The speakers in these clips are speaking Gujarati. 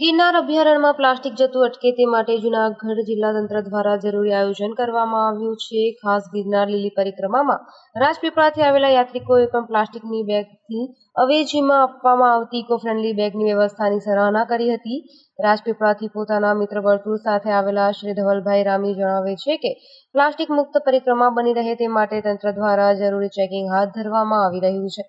ગિરનાર અભયારણ્યમાં પ્લાસ્ટિક જતું અટકે તે માટે જૂનાગઢ જિલ્લા તંત્ર દ્વારા જરૂરી આયોજન કરવામાં આવ્યું છે. ખાસ ગિરનાર લીલી પરિક્રમામાં રાજપીપળાથી આવેલા યાત્રિકોએ પણ પ્લાસ્ટિકની બેગથી અવેજીમાં આપવામાં આવતી ઇકો ફ્રેન્ડલી બેગની વ્યવસ્થાની સરાહના કરી હતી. રાજપીપળાથી પોતાના મિત્ર વર્તુળ સાથે આવેલા શ્રી ધવલભાઈ રામી જણાવે છે કે, પ્લાસ્ટિક મુક્ત પરિક્રમા બની રહે તે માટે તંત્ર દ્વારા જરૂરી ચેકિંગ હાથ ધરવામાં આવી રહ્યું છે.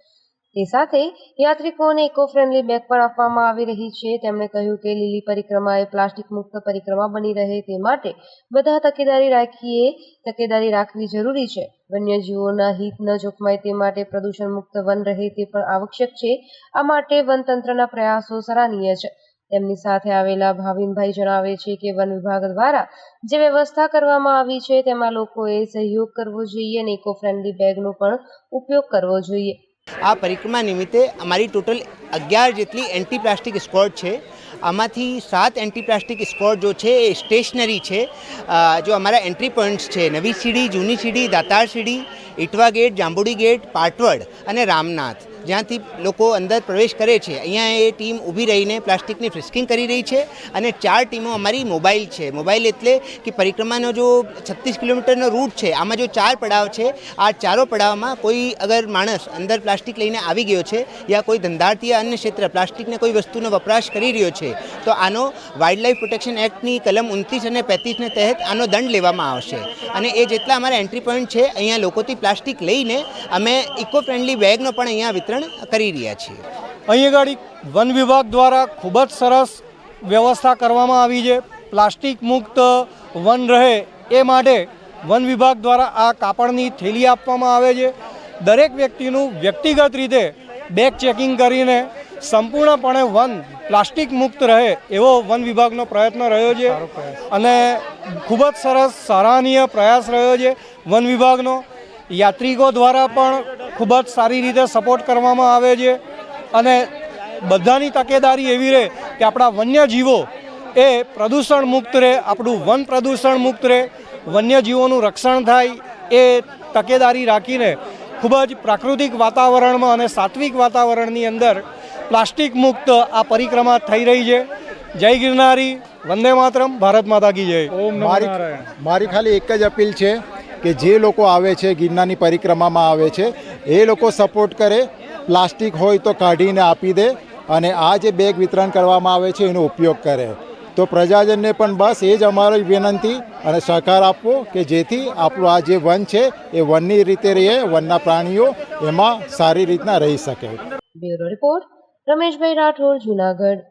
તે સાથે યાત્રિકોને ઇકો ફ્રેન્ડલી બેગ પણ આપવામાં આવી રહી છે. તેમણે કહ્યું કે લીલી પરિક્રમા એ પ્લાસ્ટિક મુક્ત પરિક્રમા બની રહે તે માટે બધા તકેદારી રાખીએ, તકેદારી રાખવી જરૂરી છે. વન્યજીવોના હિત ન જોખમાય તે માટે પ્રદૂષણ મુક્ત વન રહે તે પણ આવશ્યક છે. આ માટે વનતંત્રના પ્રયાસો સરાહનીય છે. તેમની સાથે આવેલા ભાવિનભાઈ જણાવે છે કે વન વિભાગ દ્વારા જે વ્યવસ્થા કરવામાં આવી છે તેમાં લોકોએ સહયોગ કરવો જોઈએ અને ઇકો ફ્રેન્ડલી બેગનો પણ ઉપયોગ કરવો જોઈએ. આ પરિક્રમા નિમિત્તે અમારી ટોટલ અગિયાર જેટલી એન્ટી પ્લાસ્ટિક સ્કોડ છે. આમાંથી સાત એન્ટી પ્લાસ્ટિક સ્કોડ જો છે એ સ્ટેશનરી છે. જો અમારા એન્ટ્રી પોઈન્ટ્સ છે, નવી સીડી, જૂની સીડી, દાતાર સીડી ઇટવા ગેટ, જાંબુડી ગેટ, પાટવડ અને રામનાથ. જ્યાંથી લોકો અંદર પ્રવેશ કરે છે. અહીંયા એ ટીમ ઊભી રહીને પ્લાસ્ટિકની ફ્રિસ્કિંગ કરી રહી છે અને ચાર ટીમો અમારી મોબાઈલ છે. મોબાઈલ એટલે કે પરિક્રમાનો જો છત્રીસ કિલોમીટરનો રૂટ છે, આમાં જો ચાર પડાવ છે, આ ચારો પડાવમાં કોઈ અગર માણસ અંદર પ્લાસ્ટિક લઈને આવી ગયો છે યા કોઈ ધંધાર્થી અન્ય ક્ષેત્ર પ્લાસ્ટિકને કોઈ વસ્તુનો વપરાશ કરી રહ્યો છે, તો આનો વાઇલ્ડલાઇફ પ્રોટેક્શન એક્ટની કલમ ઉનત્રીસ અને પેંત્રીસને તહેત આનો દંડ લેવામાં આવશે. અને એ જેટલા અમારા એન્ટ્રી પોઈન્ટ છે, અહીંયા લોકોથી પ્લાસ્ટિક લઈને અમે ઇકો ફ્રેન્ડલી બેગનો પણ અહીંયા વિતરણ કરી રહ્યા છીએ. અહીં આગળ વન વિભાગ દ્વારા ખૂબ જ સરસ વ્યવસ્થા કરવામાં આવી છે. પ્લાસ્ટિક મુક્ત વન રહે એ માટે વન વિભાગ દ્વારા આ કાપડની થેલી આપવામાં આવે છે. દરેક વ્યક્તિનું વ્યક્તિગત રીતે બેગ ચેકિંગ કરીને સંપૂર્ણપણે વન પ્લાસ્ટિક મુક્ત રહે એવો વન વિભાગનો પ્રયત્ન રહ્યો છે. અને ખૂબ જ સરસ સરાહનીય પ્રયાસ રહ્યો છે વન વિભાગનો. યાત્રિકો દ્વારા પણ ખૂબ જ સારી રીતે સપોર્ટ કરવામાં આવે છે. અને બધાની તકેદારી એવી રહે કે આપણા વન્યજીવો એ પ્રદૂષણ મુક્ત રહે આપણું વન પ્રદૂષણ મુક્ત રહે વન્યજીવોનું રક્ષણ થાય એ તકેદારી રાખીને ખૂબ જ પ્રાકૃતિક વાતાવરણમાં અને સાત્વિક વાતાવરણની અંદર પ્લાસ્ટિક મુક્ત આ પરિક્રમા થઈ રહી છે. જય ગિરનારી વંદે માતરમ ભારત માતા કી જય. મારી મારી ખાલી એક જ અપીલ છે કે જે લોકો આવે છે ગિરનારની પરિક્રમામાં આવે છે એ લોકો સપોર્ટ કરે. પ્લાસ્ટિક હોય તો કાઢીને આપી દે અને આ જે બેગ વિતરણ કરવામાં આવે છે એનો ઉપયોગ કરે. તો પ્રજાજનને પણ બસ એ જ અમારી વિનંતી અને સહકાર આપવો કે જેથી આપણું આ જે વન છે એ વનની રીતે રહીએ વનના પ્રાણીઓ એમાં સારી રીતના રહી શકે. Bureau report, Rameshbhai Rathod, Junagadh.